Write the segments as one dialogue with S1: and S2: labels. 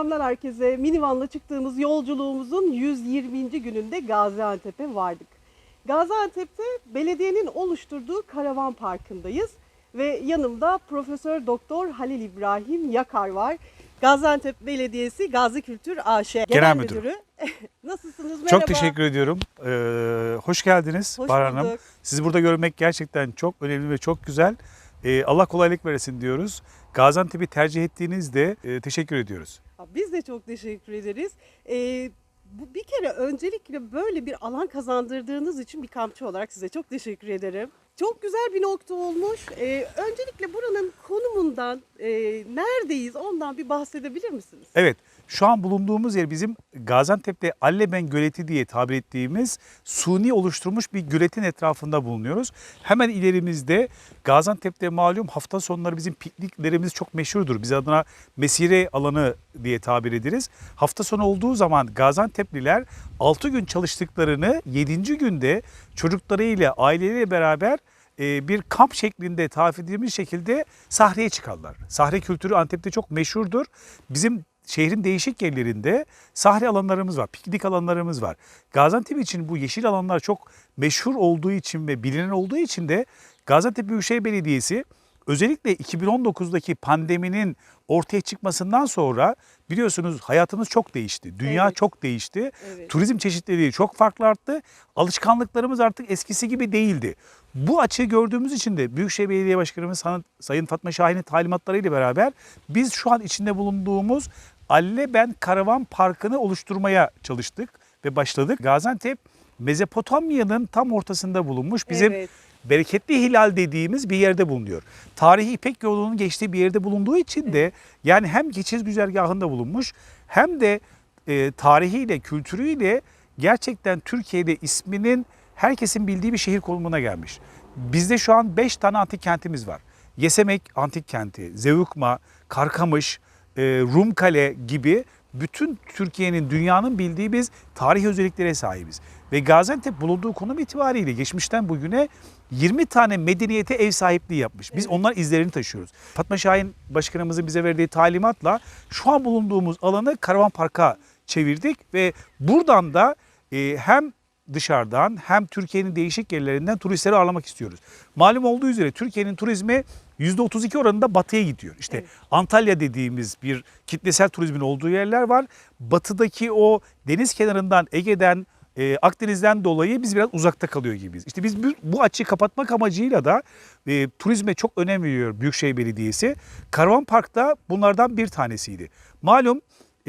S1: Selamlar herkese. Minivanla çıktığımız yolculuğumuzun 120. gününde Gaziantep'e vardık. Gaziantep'te belediyenin oluşturduğu karavan parkındayız ve yanımda Profesör Doktor Halil İbrahim Yakar var. Gaziantep Belediyesi Gazi Kültür AŞ Genel,
S2: Müdürü.
S1: Nasılsınız? Merhaba.
S2: Çok teşekkür ediyorum. Ee, hoş geldiniz
S1: Hoş
S2: Bahar Hanım. Sizi burada görmek gerçekten çok önemli ve çok güzel. Ee, Allah kolaylık versin diyoruz. Gaziantep'i tercih ettiğinizde e, teşekkür ediyoruz.
S1: Biz de çok teşekkür ederiz. Ee, bu bir kere öncelikle böyle bir alan kazandırdığınız için bir kampçı olarak size çok teşekkür ederim. Çok güzel bir nokta olmuş. Ee, öncelikle buranın konumundan, e, neredeyiz ondan bir bahsedebilir misiniz?
S2: Evet, şu an bulunduğumuz yer bizim Gaziantep'te Alleben Göleti diye tabir ettiğimiz suni oluşturmuş bir göletin etrafında bulunuyoruz. Hemen ilerimizde Gaziantep'te malum hafta sonları bizim pikniklerimiz çok meşhurdur. Biz adına mesire alanı diye tabir ederiz. Hafta sonu olduğu zaman Gaziantep'liler 6 gün çalıştıklarını 7. günde çocuklarıyla, aileleriyle beraber e, bir kamp şeklinde tarif edilmiş şekilde sahreye çıkarlar. Sahre kültürü Antep'te çok meşhurdur. Bizim şehrin değişik yerlerinde sahre alanlarımız var, piknik alanlarımız var. Gaziantep için bu yeşil alanlar çok meşhur olduğu için ve bilinen olduğu için de Gaziantep Büyükşehir Belediyesi özellikle 2019'daki pandeminin ortaya çıkmasından sonra biliyorsunuz hayatımız çok değişti. Dünya
S1: Evet.
S2: çok değişti.
S1: Evet.
S2: Turizm çeşitliliği çok farklı arttı. Alışkanlıklarımız artık eskisi gibi değildi. Bu açığı gördüğümüz için de Büyükşehir Belediye Başkanımız Sayın Fatma Şahin'in talimatlarıyla beraber biz şu an içinde bulunduğumuz Alleben Karavan Parkı'nı oluşturmaya çalıştık ve başladık. Gaziantep Mezopotamya'nın tam ortasında bulunmuş bizim
S1: Evet.
S2: bereketli hilal dediğimiz bir yerde bulunuyor. Tarihi İpek yolunun geçtiği bir yerde bulunduğu için de yani hem geçiş güzergahında bulunmuş hem de e, tarihiyle, kültürüyle gerçekten Türkiye'de isminin herkesin bildiği bir şehir konumuna gelmiş. Bizde şu an 5 tane antik kentimiz var. Yesemek antik kenti, Zeugma, Karkamış, e, Rumkale gibi bütün Türkiye'nin, dünyanın bildiği biz tarih özelliklere sahibiz. Ve Gaziantep bulunduğu konum itibariyle geçmişten bugüne 20 tane medeniyete ev sahipliği yapmış. Biz
S1: Evet.
S2: onlar izlerini taşıyoruz. Fatma Şahin Başkanımızın bize verdiği talimatla şu an bulunduğumuz alanı karavan parka çevirdik ve buradan da e, hem dışarıdan hem Türkiye'nin değişik yerlerinden turistleri ağırlamak istiyoruz. Malum olduğu üzere Türkiye'nin turizmi %32 oranında batıya gidiyor. İşte
S1: Evet.
S2: Antalya dediğimiz bir kitlesel turizmin olduğu yerler var. Batıdaki o deniz kenarından Ege'den e, Akdeniz'den dolayı biz biraz uzakta kalıyor gibiyiz. İşte biz bu, açıyı kapatmak amacıyla da e, turizme çok önem veriyor Büyükşehir Belediyesi. Karavan Park'ta bunlardan bir tanesiydi. Malum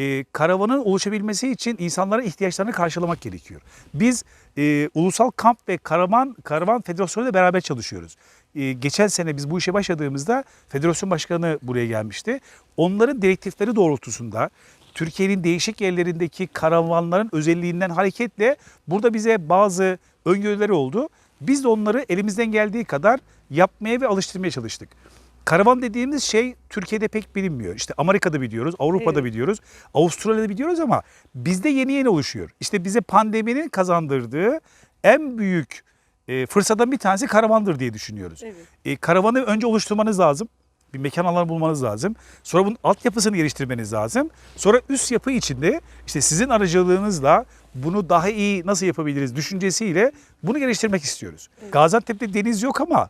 S2: e, karavanın oluşabilmesi için insanların ihtiyaçlarını karşılamak gerekiyor. Biz e, Ulusal Kamp ve Karavan Karavan Federasyonu ile beraber çalışıyoruz. E, geçen sene biz bu işe başladığımızda federasyon başkanı buraya gelmişti. Onların direktifleri doğrultusunda Türkiye'nin değişik yerlerindeki karavanların özelliğinden hareketle burada bize bazı öngörüleri oldu. Biz de onları elimizden geldiği kadar yapmaya ve alıştırmaya çalıştık. Karavan dediğimiz şey Türkiye'de pek bilinmiyor. İşte Amerika'da biliyoruz, Avrupa'da
S1: Evet.
S2: biliyoruz, Avustralya'da biliyoruz ama bizde yeni yeni oluşuyor. İşte bize pandeminin kazandırdığı en büyük e, fırsattan bir tanesi karavandır diye düşünüyoruz.
S1: Evet.
S2: E, karavanı önce oluşturmanız lazım. Bir mekan alanı bulmanız lazım. Sonra bunun altyapısını geliştirmeniz lazım. Sonra üst yapı içinde işte sizin aracılığınızla bunu daha iyi nasıl yapabiliriz düşüncesiyle bunu geliştirmek istiyoruz. Gaziantep'te deniz yok ama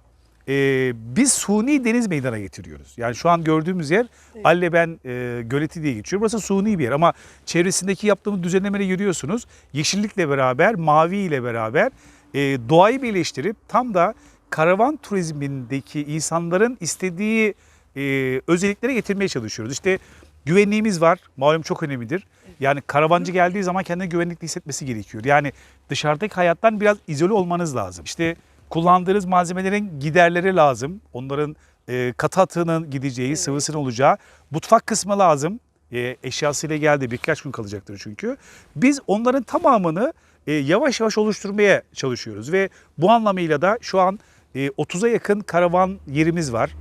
S2: e, biz suni deniz meydana getiriyoruz. Yani şu an gördüğümüz yer
S1: Evet.
S2: Alleben e, Göleti diye geçiyor. Burası suni bir yer ama çevresindeki yaptığımız düzenlemeleri görüyorsunuz. Yeşillikle beraber, mavi ile beraber e, doğayı birleştirip tam da karavan turizmindeki insanların istediği e, özelliklere getirmeye çalışıyoruz. İşte güvenliğimiz var. Malum çok önemlidir. Yani karavancı geldiği zaman kendini güvenlikli hissetmesi gerekiyor. Yani dışarıdaki hayattan biraz izole olmanız lazım. İşte kullandığınız malzemelerin giderleri lazım. Onların e, katı atığının gideceği,
S1: Evet.
S2: sıvısının olacağı. Mutfak kısmı lazım. E, eşyasıyla geldi birkaç gün kalacaktır çünkü. Biz onların tamamını e, yavaş yavaş oluşturmaya çalışıyoruz ve bu anlamıyla da şu an e, 30'a yakın karavan yerimiz var. E,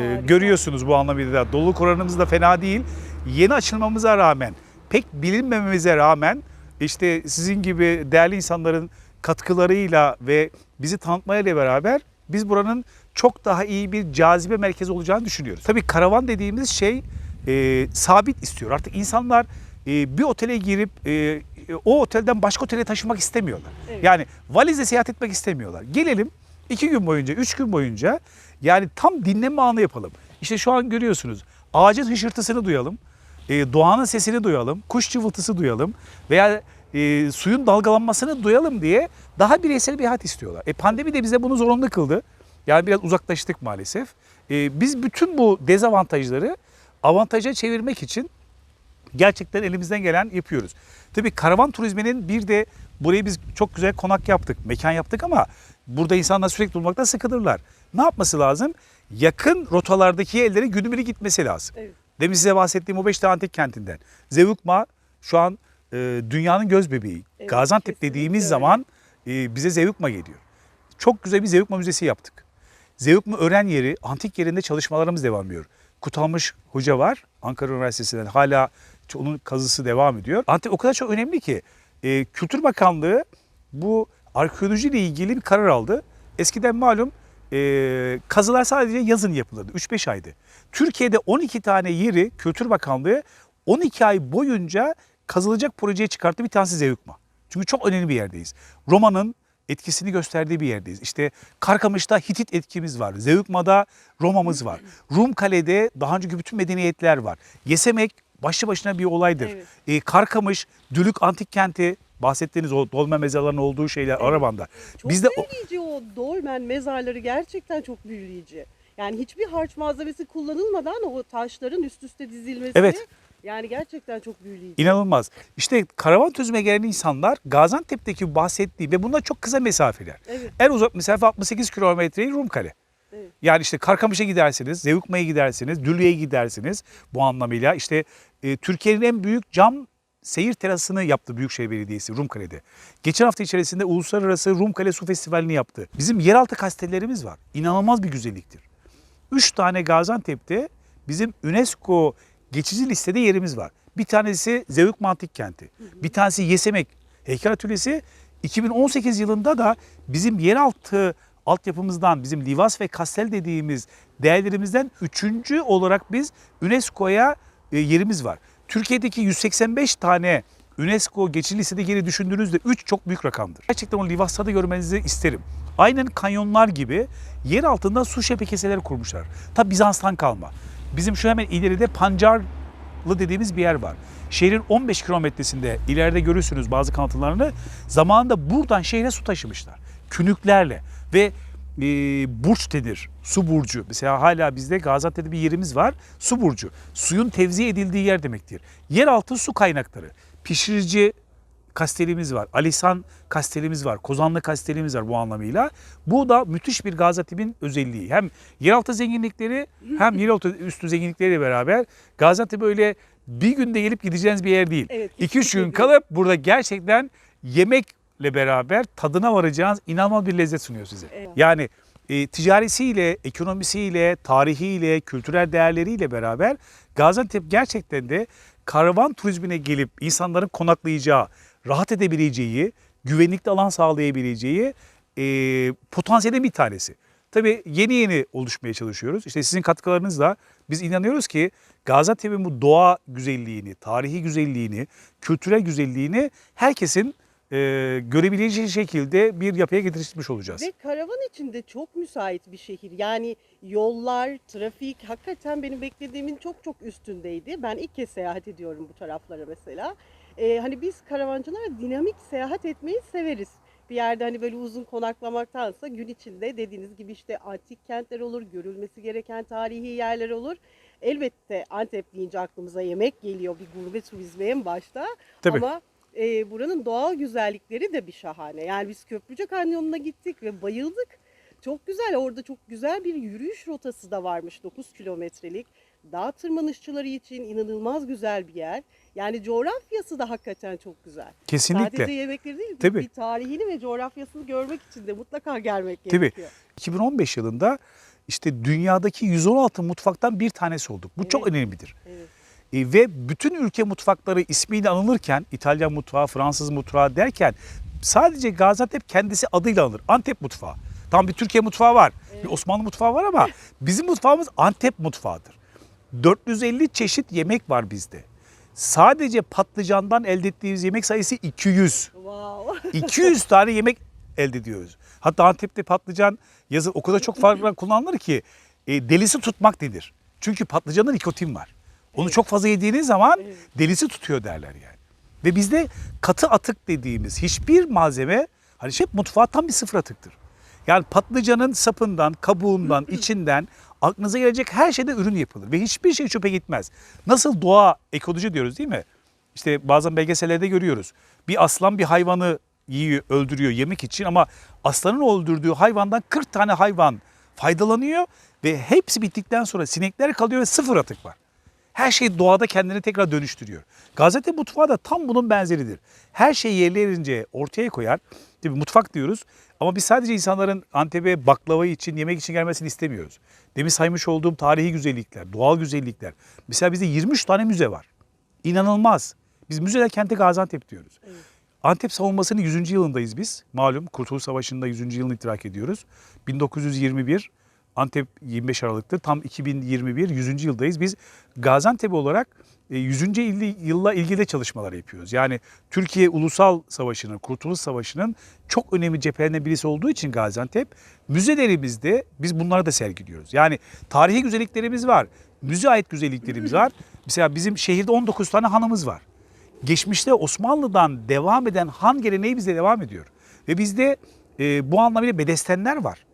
S1: Harika.
S2: görüyorsunuz bu anlamıyla da doluluk oranımız da fena değil. Yeni açılmamıza rağmen, pek bilinmememize rağmen işte sizin gibi değerli insanların katkılarıyla ve bizi tanıtmayla beraber biz buranın çok daha iyi bir cazibe merkezi olacağını düşünüyoruz. Tabii karavan dediğimiz şey e, sabit istiyor. Artık insanlar e, bir otele girip e, o otelden başka otele taşımak istemiyorlar.
S1: Evet.
S2: Yani valizle seyahat etmek istemiyorlar. Gelelim iki gün boyunca, üç gün boyunca yani tam dinlenme anı yapalım. İşte şu an görüyorsunuz ağacın hışırtısını duyalım, e, doğanın sesini duyalım, kuş cıvıltısı duyalım veya e, suyun dalgalanmasını duyalım diye daha bireysel bir hayat istiyorlar. E, pandemi de bize bunu zorunlu kıldı. Yani biraz uzaklaştık maalesef. E, biz bütün bu dezavantajları avantaja çevirmek için gerçekten elimizden gelen yapıyoruz. Tabii karavan turizminin bir de burayı biz çok güzel konak yaptık, mekan yaptık ama burada insanlar sürekli bulmakta sıkılırlar. Ne yapması lazım? Yakın rotalardaki yerlere günübirlik gitmesi lazım.
S1: Evet.
S2: Demin size bahsettiğim o beş tane antik kentinden. Zevukma şu an e, dünyanın göz bebeği.
S1: Evet,
S2: Gaziantep dediğimiz
S1: öyle.
S2: zaman bize Zevukma geliyor. Çok güzel bir Zevukma müzesi yaptık. Zevukma öğren yeri, antik yerinde çalışmalarımız devam ediyor. Kutalmış Hoca var Ankara Üniversitesi'nden hala onun kazısı devam ediyor. Antep o kadar çok önemli ki e, Kültür Bakanlığı bu arkeoloji ile ilgili bir karar aldı. Eskiden malum e, kazılar sadece yazın yapılırdı. 3-5 aydı. Türkiye'de 12 tane yeri Kültür Bakanlığı 12 ay boyunca kazılacak projeye çıkarttı. Bir tanesi Zevukma. Çünkü çok önemli bir yerdeyiz. Roma'nın etkisini gösterdiği bir yerdeyiz. İşte Karkamış'ta Hitit etkimiz var. Zevukma'da Roma'mız var. Rum Kale'de daha önceki bütün medeniyetler var. Yesemek başlı başına bir olaydır.
S1: Evet.
S2: E, Karkamış, Dülük Antik Kenti bahsettiğiniz o dolma mezarlarının olduğu şeyler Arabanda.
S1: Çok
S2: Bizde o-
S1: büyüleyici o dolmen mezarları gerçekten çok büyüleyici. Yani hiçbir harç malzemesi kullanılmadan o taşların üst üste dizilmesi
S2: Evet.
S1: Yani gerçekten çok büyüleyici.
S2: İnanılmaz. İşte karavan turizme gelen insanlar Gaziantep'teki bahsettiği ve bunlar çok kısa mesafeler.
S1: Evet.
S2: En uzak mesafe 68 kilometreyi Rumkale.
S1: Evet.
S2: Yani işte Karkamış'a gidersiniz, Zevukma'ya gidersiniz, Dülü'ye gidersiniz bu anlamıyla. İşte e, Türkiye'nin en büyük cam seyir terasını yaptı Büyükşehir Belediyesi Rumkale'de. Geçen hafta içerisinde Uluslararası Rumkale Su Festivali'ni yaptı. Bizim yeraltı kastellerimiz var. İnanılmaz bir güzelliktir. Üç tane Gaziantep'te bizim UNESCO geçici listede yerimiz var. Bir tanesi Zevukma Antik Kenti. Bir tanesi Yesemek Heykel Atölyesi. 2018 yılında da bizim yeraltı altyapımızdan bizim Livas ve Kastel dediğimiz değerlerimizden üçüncü olarak biz UNESCO'ya e, yerimiz var. Türkiye'deki 185 tane UNESCO geçici listede yeri düşündüğünüzde 3 çok büyük rakamdır. Gerçekten o Livas'ta da görmenizi isterim. Aynen kanyonlar gibi yer altında su şebekeseleri kurmuşlar. Tabi Bizans'tan kalma. Bizim şu hemen ileride Pancarlı dediğimiz bir yer var. Şehrin 15 kilometresinde ileride görürsünüz bazı kanıtlarını. Zamanında buradan şehre su taşımışlar. Künüklerle ve e, burç denir. Su burcu. Mesela hala bizde Gaziantep'te bir yerimiz var. Su burcu. Suyun tevzi edildiği yer demektir. Yeraltı su kaynakları. Pişirici kastelimiz var. Alisan kastelimiz var. Kozanlı kastelimiz var bu anlamıyla. Bu da müthiş bir Gaziantep'in özelliği. Hem yeraltı zenginlikleri hem yeraltı üstü zenginlikleriyle beraber Gaziantep öyle bir günde gelip gideceğiniz bir yer değil.
S1: Evet,
S2: 2-3
S1: kesinlikle
S2: gün kalıp burada gerçekten yemekle beraber tadına varacağınız inanılmaz bir lezzet sunuyor size.
S1: Evet.
S2: Yani e, ticarisiyle, ekonomisiyle, tarihiyle, kültürel değerleriyle beraber Gaziantep gerçekten de karavan turizmine gelip insanların konaklayacağı, rahat edebileceği, güvenlikli alan sağlayabileceği e, potansiyelin bir tanesi. Tabii yeni yeni oluşmaya çalışıyoruz. İşte sizin katkılarınızla biz inanıyoruz ki Gaziantep'in bu doğa güzelliğini, tarihi güzelliğini, kültürel güzelliğini herkesin e, görebileceği şekilde bir yapıya getirmiş olacağız.
S1: Ve karavan için de çok müsait bir şehir. Yani yollar, trafik hakikaten benim beklediğimin çok çok üstündeydi. Ben ilk kez seyahat ediyorum bu taraflara mesela. Ee, hani biz karavancılar dinamik seyahat etmeyi severiz. Bir yerde hani böyle uzun konaklamaktansa gün içinde dediğiniz gibi işte antik kentler olur, görülmesi gereken tarihi yerler olur. Elbette Antep deyince aklımıza yemek geliyor bir gurme turizmi en başta.
S2: Tabii.
S1: Ama e, buranın doğal güzellikleri de bir şahane. Yani biz Köprüce Kanyonu'na gittik ve bayıldık. Çok güzel. Orada çok güzel bir yürüyüş rotası da varmış 9 kilometrelik. Dağ tırmanışçıları için inanılmaz güzel bir yer. Yani coğrafyası da hakikaten çok güzel.
S2: Kesinlikle.
S1: Sadece yemekleri değil,
S2: Tabii.
S1: bir tarihini ve coğrafyasını görmek için de mutlaka gelmek
S2: Tabii.
S1: gerekiyor.
S2: 2015 yılında işte dünyadaki 116 mutfaktan bir tanesi olduk. Bu çok
S1: Evet.
S2: önemlidir.
S1: Evet.
S2: E, ve bütün ülke mutfakları ismiyle anılırken İtalyan mutfağı, Fransız mutfağı derken sadece Gaziantep kendisi adıyla anılır. Antep mutfağı. Tam bir Türkiye mutfağı var. Bir Osmanlı mutfağı var ama bizim mutfağımız Antep mutfağıdır. 450 çeşit yemek var bizde. Sadece patlıcandan elde ettiğimiz yemek sayısı 200.
S1: Wow.
S2: 200 tane yemek elde ediyoruz. Hatta Antep'te patlıcan yazı o kadar çok farklı kullanılır ki e, delisi tutmak denir. Çünkü patlıcanda nikotin var. Onu
S1: Evet.
S2: çok fazla yediğiniz zaman
S1: Evet.
S2: delisi tutuyor derler yani. Ve bizde katı atık dediğimiz hiçbir malzeme hani hep mutfağa tam bir sıfır atıktır. Yani patlıcanın sapından, kabuğundan, içinden aklınıza gelecek her şeyde ürün yapılır ve hiçbir şey çöpe gitmez. Nasıl doğa ekoloji diyoruz değil mi? İşte bazen belgesellerde görüyoruz. Bir aslan bir hayvanı yiyor, öldürüyor yemek için ama aslanın öldürdüğü hayvandan 40 tane hayvan faydalanıyor ve hepsi bittikten sonra sinekler kalıyor ve sıfır atık var. Her şey doğada kendini tekrar dönüştürüyor. Gaziantep mutfağı da tam bunun benzeridir. Her şeyi yerli yerince ortaya koyar. Tabii mutfak diyoruz ama biz sadece insanların Antep'e baklava için, yemek için gelmesini istemiyoruz. Demin saymış olduğum tarihi güzellikler, doğal güzellikler. Mesela bizde 23 tane müze var. İnanılmaz. Biz müzeler kenti Gaziantep diyoruz. Antep savunmasının 100. yılındayız biz. Malum Kurtuluş Savaşı'nda 100. yılını idrak ediyoruz. 1921 Antep 25 Aralık'tır. Tam 2021 100. yıldayız. Biz Gaziantep olarak 100. illi- yılla ilgili çalışmalar yapıyoruz. Yani Türkiye Ulusal Savaşı'nın, Kurtuluş Savaşı'nın çok önemli cephelerinden birisi olduğu için Gaziantep müzelerimizde biz bunları da sergiliyoruz. Yani tarihi güzelliklerimiz var. Müze ait güzelliklerimiz var. Mesela bizim şehirde 19 tane hanımız var geçmişte Osmanlı'dan devam eden han geleneği bizde devam ediyor. Ve bizde e, bu anlamıyla bedestenler var.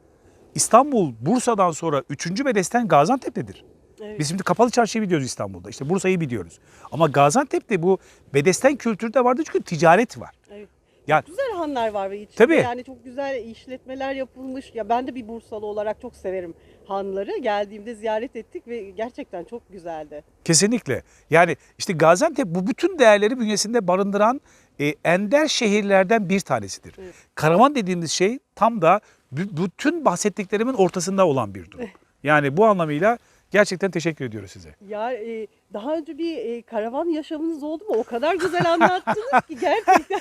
S2: İstanbul, Bursa'dan sonra üçüncü bedesten Gaziantep'tedir.
S1: Evet.
S2: Biz şimdi kapalı çarşıyı biliyoruz İstanbul'da. İşte Bursa'yı biliyoruz. Ama Gaziantep'te bu bedesten kültürü de vardı çünkü ticaret var.
S1: Evet.
S2: Yani
S1: Güzel hanlar var ve içinde
S2: Tabii.
S1: yani çok güzel işletmeler yapılmış. Ya ben de bir Bursalı olarak çok severim hanları. Geldiğimde ziyaret ettik ve gerçekten çok güzeldi.
S2: Kesinlikle. Yani işte Gaziantep bu bütün değerleri bünyesinde barındıran e, ender şehirlerden bir tanesidir.
S1: Evet.
S2: Karavan dediğimiz şey tam da bü- bütün bahsettiklerimin ortasında olan bir durum. Yani bu anlamıyla gerçekten teşekkür ediyoruz size.
S1: Ya e, daha önce bir e, karavan yaşamınız oldu mu? O kadar güzel anlattınız ki gerçekten.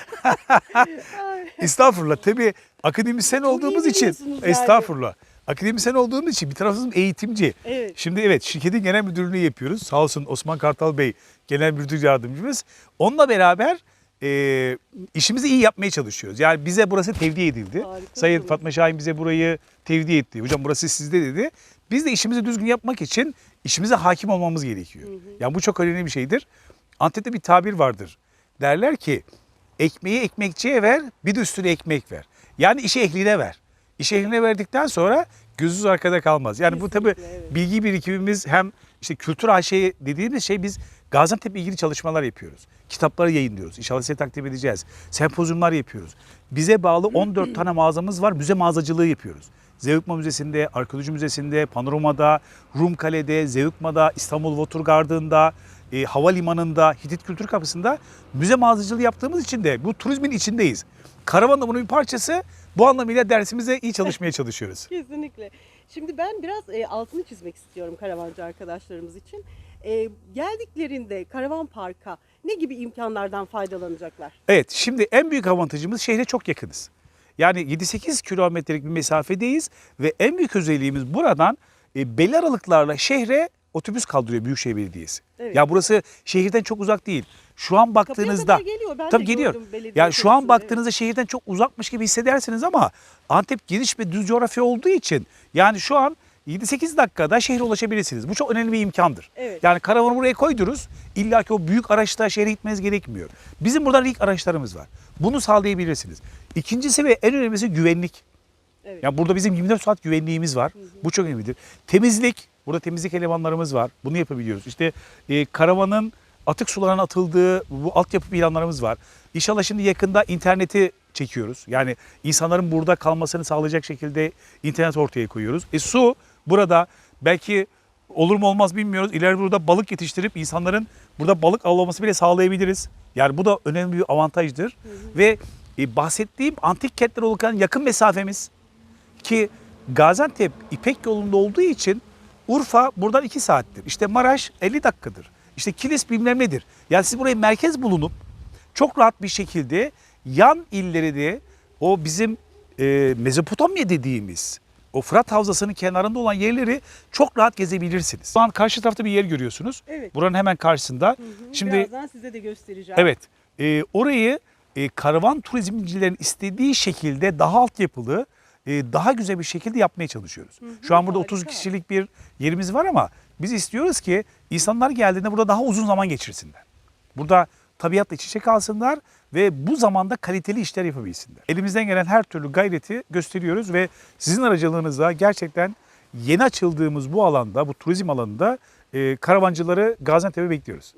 S2: Estağfurullah. Tabii akademisyen
S1: Çok
S2: olduğumuz için
S1: yani.
S2: estağfurullah. Akademisyen olduğumuz için bir tarafımız eğitimci.
S1: evet.
S2: Şimdi evet şirketin genel müdürlüğünü yapıyoruz. Sağ olsun Osman Kartal Bey genel müdür yardımcımız. Onunla beraber e, işimizi iyi yapmaya çalışıyoruz. Yani bize burası tevdi edildi.
S1: Harika
S2: Sayın. Fatma Şahin bize burayı tevdi etti. Hocam burası sizde dedi. Biz de işimizi düzgün yapmak için işimize hakim olmamız gerekiyor. Yani bu çok önemli bir şeydir. Antep'te bir tabir vardır. Derler ki ekmeği ekmekçiye ver bir de üstüne ekmek ver. Yani işi ehline ver. İşi ehline verdikten sonra gözünüz arkada kalmaz. Yani bu tabii
S1: Kesinlikle, evet.
S2: bilgi birikimimiz hem işte kültür AŞ dediğimiz şey biz Gaziantep'le ilgili çalışmalar yapıyoruz. Kitapları yayınlıyoruz. İnşallah size takdim edeceğiz. Sempozyumlar yapıyoruz. Bize bağlı 14 tane mağazamız var. Müze mağazacılığı yapıyoruz. Zeugma Müzesi'nde, Arkeoloji Müzesi'nde, Panorama'da, Rumkale'de, Zeugma'da, İstanbul Watergarden'da, e, havalimanında, Hitit Kültür Kapısı'nda müze mağazacılığı yaptığımız için de bu turizmin içindeyiz. Karavan da bunun bir parçası. Bu anlamıyla dersimize iyi çalışmaya çalışıyoruz.
S1: Kesinlikle. Şimdi ben biraz e, altını çizmek istiyorum karavancı arkadaşlarımız için. E, geldiklerinde karavan parka ne gibi imkanlardan faydalanacaklar?
S2: Evet şimdi en büyük avantajımız şehre çok yakınız. Yani 7-8 kilometrelik bir mesafedeyiz ve en büyük özelliğimiz buradan e, belli aralıklarla şehre otobüs kaldırıyor Büyükşehir Belediyesi.
S1: Evet.
S2: Ya burası şehirden çok uzak değil. Şu an baktığınızda
S1: geliyor. Ben
S2: Tabii geliyor. Yani şu an baktığınızda şehirden çok uzakmış gibi hissedersiniz ama Antep geniş ve düz coğrafya olduğu için yani şu an 7-8 dakikada şehre ulaşabilirsiniz. Bu çok önemli bir imkandır.
S1: Evet.
S2: Yani karavanı buraya koyduruz. İlla ki o büyük araçla şehre gitmeniz gerekmiyor. Bizim buradan ilk araçlarımız var. Bunu sağlayabilirsiniz. İkincisi ve en önemlisi güvenlik.
S1: Evet.
S2: Yani burada bizim 24 saat güvenliğimiz var. Bu çok önemlidir. Temizlik. Burada temizlik elemanlarımız var. Bunu yapabiliyoruz. İşte e, karavanın atık suların atıldığı bu altyapı planlarımız var. İnşallah şimdi yakında interneti çekiyoruz. Yani insanların burada kalmasını sağlayacak şekilde internet ortaya koyuyoruz. E su burada belki olur mu olmaz bilmiyoruz. İleride burada balık yetiştirip insanların burada balık avlaması bile sağlayabiliriz. Yani bu da önemli bir avantajdır. Ve e, bahsettiğim antik kentlere olan yakın mesafemiz ki Gaziantep İpek yolunda olduğu için Urfa buradan 2 saattir. İşte Maraş 50 dakikadır. İşte Kilis bilmem nedir. Yani siz buraya merkez bulunup çok rahat bir şekilde yan illeri de o bizim e, Mezopotamya dediğimiz o Fırat Havzası'nın kenarında olan yerleri çok rahat gezebilirsiniz. Şu an karşı tarafta bir yer görüyorsunuz.
S1: Evet.
S2: Buranın hemen karşısında.
S1: Hı hı.
S2: Şimdi
S1: Birazdan size de göstereceğim.
S2: evet e, orayı e, karavan turizmcilerin istediği şekilde daha altyapılı, e, daha güzel bir şekilde yapmaya çalışıyoruz.
S1: hı,
S2: Şu an burada 30
S1: harika.
S2: kişilik bir yerimiz var ama biz istiyoruz ki insanlar geldiğinde burada daha uzun zaman geçirsinler. Burada tabiatla iç içe kalsınlar ve bu zamanda kaliteli işler yapabilsinler. Elimizden gelen her türlü gayreti gösteriyoruz ve sizin aracılığınızla gerçekten yeni açıldığımız bu alanda, bu turizm alanında e, karavancıları Gaziantep'e bekliyoruz.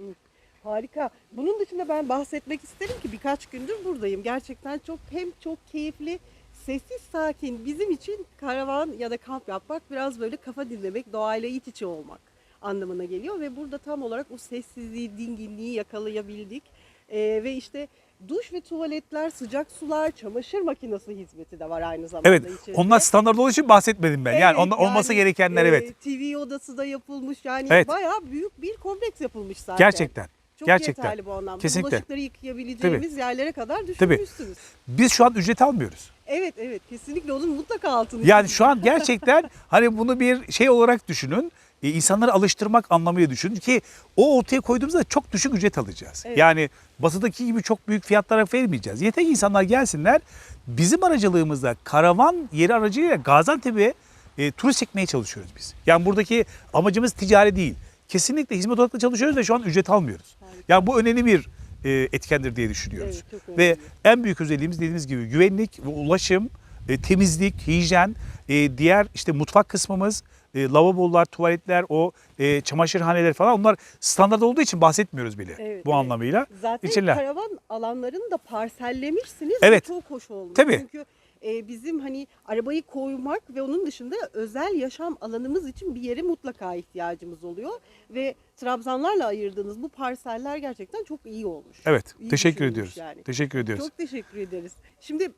S1: Harika. Bunun dışında ben bahsetmek isterim ki birkaç gündür buradayım. Gerçekten çok hem çok keyifli, sessiz sakin. Bizim için karavan ya da kamp yapmak biraz böyle kafa dinlemek, doğayla iç içe olmak anlamına geliyor ve burada tam olarak o sessizliği, dinginliği yakalayabildik. Ee, ve işte duş ve tuvaletler, sıcak sular, çamaşır makinesi hizmeti de var aynı zamanda
S2: Evet,
S1: içeride.
S2: onlar standart olduğu için bahsetmedim ben. yani
S1: Evet,
S2: onda olması
S1: yani,
S2: gerekenler
S1: e,
S2: evet.
S1: TV odası da yapılmış yani
S2: Evet.
S1: bayağı büyük bir kompleks yapılmış zaten.
S2: Gerçekten.
S1: Çok
S2: Gerçekten.
S1: yeterli bu anlamda.
S2: Kesinlikle.
S1: Bulaşıkları yıkayabileceğimiz yerlere kadar düşünmüşsünüz.
S2: Biz şu an ücret almıyoruz.
S1: Evet evet kesinlikle onun mutlaka altını
S2: Yani
S1: çizin.
S2: şu an gerçekten hani bunu bir şey olarak düşünün. E, insanları alıştırmak anlamıyla düşünün ki o ortaya koyduğumuzda çok düşük ücret alacağız.
S1: Evet.
S2: Yani batıdaki gibi çok büyük fiyatlara vermeyeceğiz. Yeter ki insanlar gelsinler. Bizim aracılığımızda karavan yeri aracılığıyla Gaziantep'e e, turist çekmeye çalışıyoruz biz. Yani buradaki amacımız ticari değil. Kesinlikle hizmet odaklı çalışıyoruz ve şu an ücret almıyoruz.
S1: Harika.
S2: Yani bu önemli bir e, etkendir diye düşünüyoruz.
S1: Evet,
S2: ve en büyük özelliğimiz dediğimiz gibi güvenlik ve ulaşım, e, temizlik, hijyen, e, diğer işte mutfak kısmımız, e, lavabolar, tuvaletler, o e, çamaşırhaneler falan onlar standart olduğu için bahsetmiyoruz bile
S1: Evet,
S2: bu
S1: evet.
S2: anlamıyla.
S1: Zaten
S2: İçinler.
S1: karavan alanlarını da parsellemişsiniz.
S2: Evet.
S1: Çok hoş olmuş.
S2: Tabii.
S1: Çünkü e, bizim hani arabayı koymak ve onun dışında özel yaşam alanımız için bir yere mutlaka ihtiyacımız oluyor. Ve trabzanlarla ayırdığınız bu parseller gerçekten çok iyi olmuş.
S2: Evet,
S1: İyi
S2: teşekkür
S1: düşünülmüş
S2: ediyoruz.
S1: yani.
S2: Teşekkür ediyoruz.
S1: Çok teşekkür ederiz. Şimdi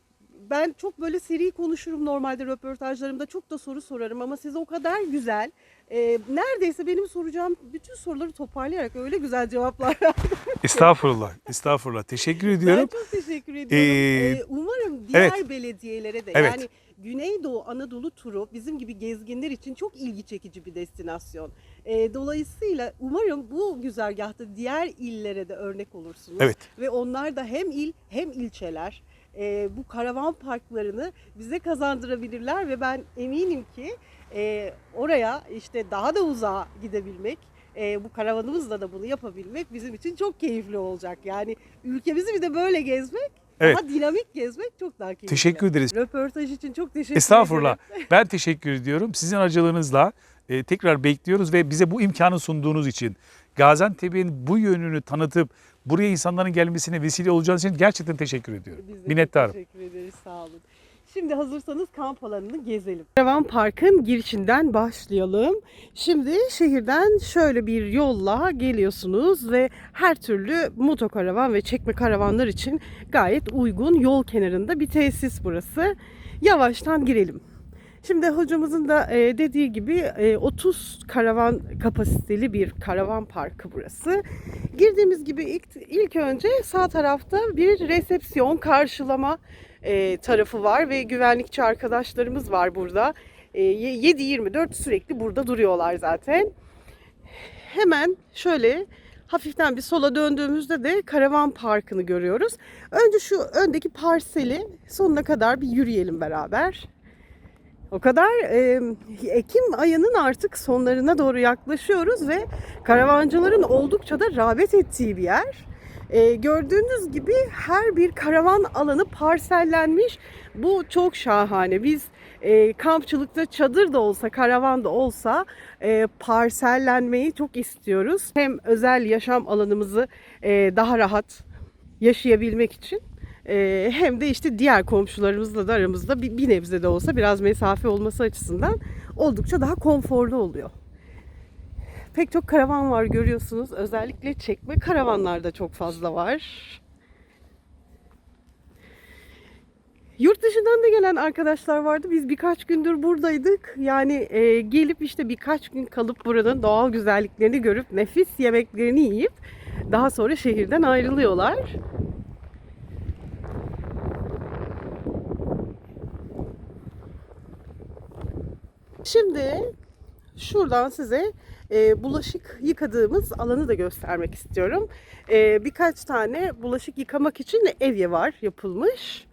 S1: ben çok böyle seri konuşurum normalde röportajlarımda. Çok da soru sorarım ama siz o kadar güzel. e, neredeyse benim soracağım bütün soruları toparlayarak öyle güzel cevaplar verdiniz.
S2: Estağfurullah, estağfurullah. Teşekkür
S1: Ben
S2: ediyorum.
S1: çok teşekkür ediyorum.
S2: Ee,
S1: Ee, umarım diğer
S2: evet.
S1: belediyelere de
S2: Evet.
S1: yani Güneydoğu Anadolu turu bizim gibi gezginler için çok ilgi çekici bir destinasyon. Ee, dolayısıyla umarım bu güzergahta diğer illere de örnek olursunuz.
S2: Evet.
S1: Ve onlar da hem il hem ilçeler e, bu karavan parklarını bize kazandırabilirler ve ben eminim ki e, oraya işte daha da uzağa gidebilmek e, bu karavanımızla da bunu yapabilmek bizim için çok keyifli olacak. Yani ülkemizi bir de böyle gezmek,
S2: Evet.
S1: daha dinamik gezmek çok daha keyifli.
S2: Teşekkür ederiz.
S1: Röportaj için çok teşekkür
S2: Estağfurullah.
S1: ederim.
S2: Ben teşekkür ediyorum. Sizin aracılığınızla e, tekrar bekliyoruz ve bize bu imkanı sunduğunuz için Gaziantep'in bu yönünü tanıtıp buraya insanların gelmesine vesile olacağınız için gerçekten teşekkür ediyorum.
S1: Biz de
S2: Minnettarım.
S1: teşekkür ederiz. Sağ olun. Şimdi hazırsanız kamp alanını gezelim. Karavan Park'ın girişinden başlayalım. Şimdi şehirden şöyle bir yolla geliyorsunuz ve her türlü motokaravan ve çekme karavanlar için gayet uygun yol kenarında bir tesis burası. Yavaştan girelim. Şimdi hocamızın da e, dediği gibi e, 30 karavan kapasiteli bir karavan parkı burası. Girdiğimiz gibi ilk, ilk önce sağ tarafta bir resepsiyon karşılama e, tarafı var ve güvenlikçi arkadaşlarımız var burada. E, 7-24 sürekli burada duruyorlar zaten. Hemen şöyle hafiften bir sola döndüğümüzde de karavan parkını görüyoruz. Önce şu öndeki parseli sonuna kadar bir yürüyelim beraber. O kadar e, Ekim ayının artık sonlarına doğru yaklaşıyoruz ve karavancıların oldukça da rağbet ettiği bir yer. E, gördüğünüz gibi her bir karavan alanı parsellenmiş. Bu çok şahane. Biz e, kampçılıkta çadır da olsa, karavan da olsa e, parsellenmeyi çok istiyoruz. Hem özel yaşam alanımızı e, daha rahat yaşayabilmek için ee, hem de işte diğer komşularımızla da aramızda bir, bir nebze de olsa biraz mesafe olması açısından oldukça daha konforlu oluyor. Pek çok karavan var görüyorsunuz. Özellikle çekme karavanlar da çok fazla var. Yurt dışından da gelen arkadaşlar vardı. Biz birkaç gündür buradaydık. Yani e, gelip işte birkaç gün kalıp buranın doğal güzelliklerini görüp nefis yemeklerini yiyip daha sonra şehirden ayrılıyorlar. Şimdi şuradan size e, bulaşık yıkadığımız alanı da göstermek istiyorum. E, birkaç tane bulaşık yıkamak için evye var yapılmış.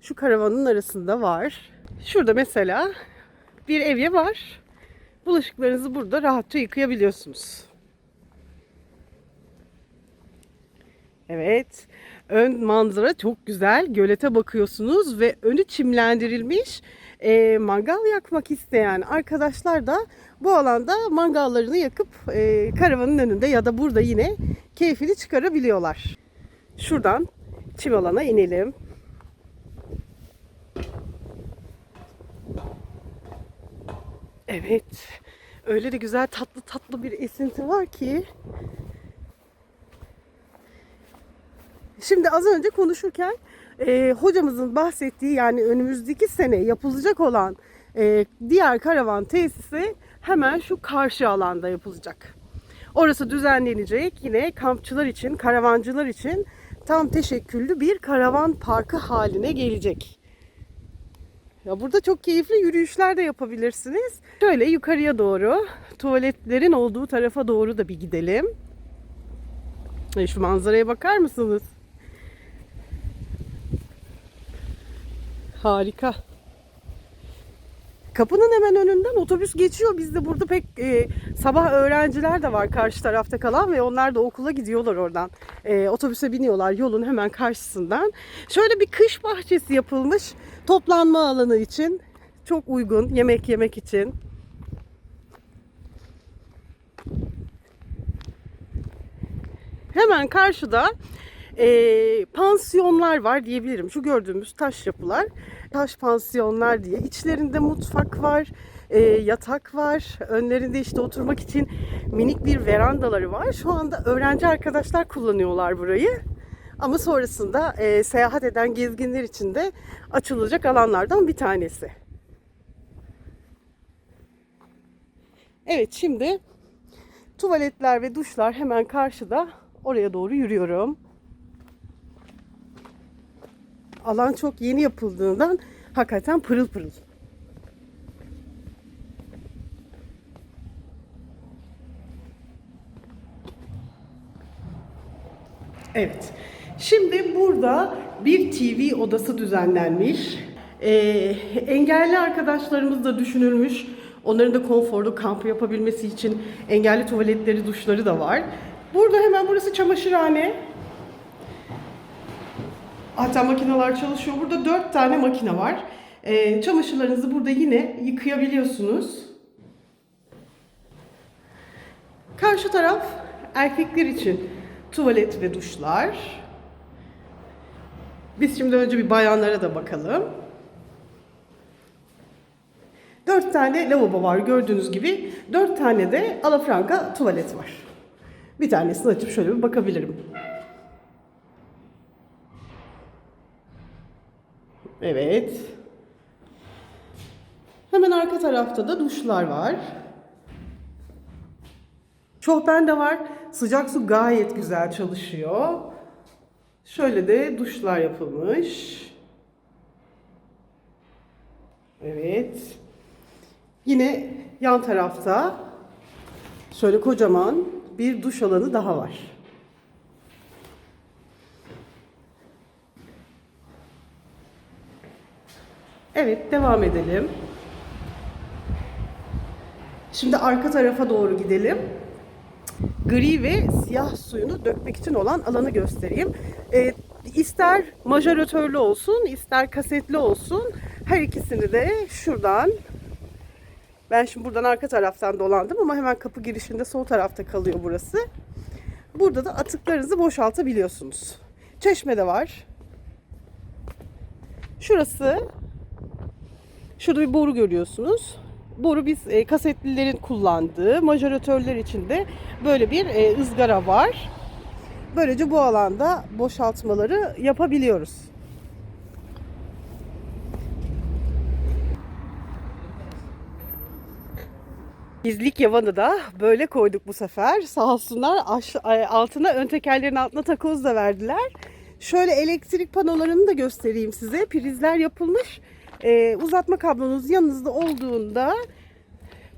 S1: Şu karavanın arasında var. Şurada mesela bir evye var. Bulaşıklarınızı burada rahatça yıkayabiliyorsunuz. Evet. Ön manzara çok güzel. Gölete bakıyorsunuz ve önü çimlendirilmiş. E, mangal yakmak isteyen arkadaşlar da bu alanda mangallarını yakıp e, karavanın önünde ya da burada yine keyfini çıkarabiliyorlar. Şuradan çim alana inelim. Evet. Öyle de güzel tatlı tatlı bir esinti var ki. Şimdi az önce konuşurken e, hocamızın bahsettiği yani önümüzdeki sene yapılacak olan e, diğer karavan tesisi hemen şu karşı alanda yapılacak. Orası düzenlenecek. Yine kampçılar için, karavancılar için tam teşekküllü bir karavan parkı haline gelecek. Ya burada çok keyifli yürüyüşler de yapabilirsiniz. Şöyle yukarıya doğru, tuvaletlerin olduğu tarafa doğru da bir gidelim. E, Şu manzaraya bakar mısınız? Harika. Kapının hemen önünden otobüs geçiyor. Biz de burada pek e, sabah öğrenciler de var karşı tarafta kalan ve onlar da okula gidiyorlar oradan. E, otobüse biniyorlar yolun hemen karşısından. Şöyle bir kış bahçesi yapılmış toplanma alanı için. Çok uygun yemek yemek için. Hemen karşıda e, pansiyonlar var diyebilirim. Şu gördüğümüz taş yapılar, taş pansiyonlar diye. İçlerinde mutfak var, e, yatak var. Önlerinde işte oturmak için minik bir verandaları var. Şu anda öğrenci arkadaşlar kullanıyorlar burayı. Ama sonrasında e, seyahat eden gezginler için de açılacak alanlardan bir tanesi. Evet şimdi tuvaletler ve duşlar hemen karşıda. Oraya doğru yürüyorum. Alan çok yeni yapıldığından hakikaten pırıl pırıl. Evet. Şimdi burada bir TV odası düzenlenmiş. Ee, engelli arkadaşlarımız da düşünülmüş. Onların da konforlu kamp yapabilmesi için engelli tuvaletleri, duşları da var. Burada hemen burası çamaşırhane. Hatta makineler çalışıyor. Burada dört tane makine var. Ee, çamaşırlarınızı burada yine yıkayabiliyorsunuz. Karşı taraf erkekler için tuvalet ve duşlar. Biz şimdi önce bir bayanlara da bakalım. Dört tane lavabo var gördüğünüz gibi. Dört tane de alafranga tuvalet var. Bir tanesini açıp şöyle bir bakabilirim. Evet. Hemen arka tarafta da duşlar var. Şohben de var. Sıcak su gayet güzel çalışıyor. Şöyle de duşlar yapılmış. Evet. Yine yan tarafta şöyle kocaman bir duş alanı daha var. Evet, devam edelim. Şimdi arka tarafa doğru gidelim. Gri ve siyah suyunu dökmek için olan alanı göstereyim. Ee, ister majoratörlü olsun, ister kasetli olsun. Her ikisini de şuradan ben şimdi buradan arka taraftan dolandım ama hemen kapı girişinde sol tarafta kalıyor burası. Burada da atıklarınızı boşaltabiliyorsunuz. Çeşme de var. Şurası Şurada bir boru görüyorsunuz. Boru biz e, kasetlilerin kullandığı, majoratörler için de böyle bir e, ızgara var. Böylece bu alanda boşaltmaları yapabiliyoruz. Bizlik yavanı da böyle koyduk bu sefer. Sağ olsunlar ay- altına ön tekerlerin altına takoz da verdiler. Şöyle elektrik panolarını da göstereyim size. Prizler yapılmış. Ee, uzatma kablonuz yanınızda olduğunda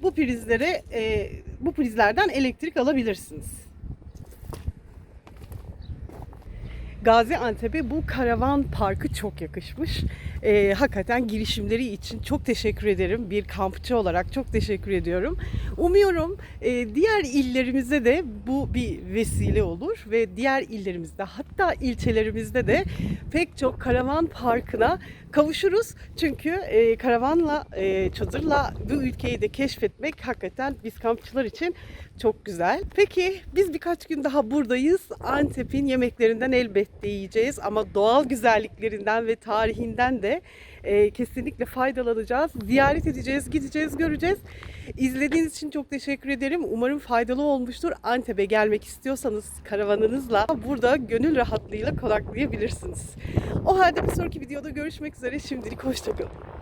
S1: bu prizlere e, bu prizlerden elektrik alabilirsiniz. Gaziantep'e bu karavan parkı çok yakışmış. Ee, hakikaten girişimleri için çok teşekkür ederim. Bir kampçı olarak çok teşekkür ediyorum. Umuyorum e, diğer illerimize de bu bir vesile olur ve diğer illerimizde hatta ilçelerimizde de pek çok karavan parkına kavuşuruz. Çünkü e, karavanla, e, çadırla bu ülkeyi de keşfetmek hakikaten biz kampçılar için çok güzel. Peki biz birkaç gün daha buradayız. Antep'in yemeklerinden elbette yiyeceğiz ama doğal güzelliklerinden ve tarihinden de e, kesinlikle faydalanacağız. Ziyaret edeceğiz, gideceğiz, göreceğiz. İzlediğiniz için çok teşekkür ederim. Umarım faydalı olmuştur. Antep'e gelmek istiyorsanız karavanınızla burada gönül rahatlığıyla konaklayabilirsiniz. O halde bir sonraki videoda görüşmek üzere. Şimdilik hoşçakalın.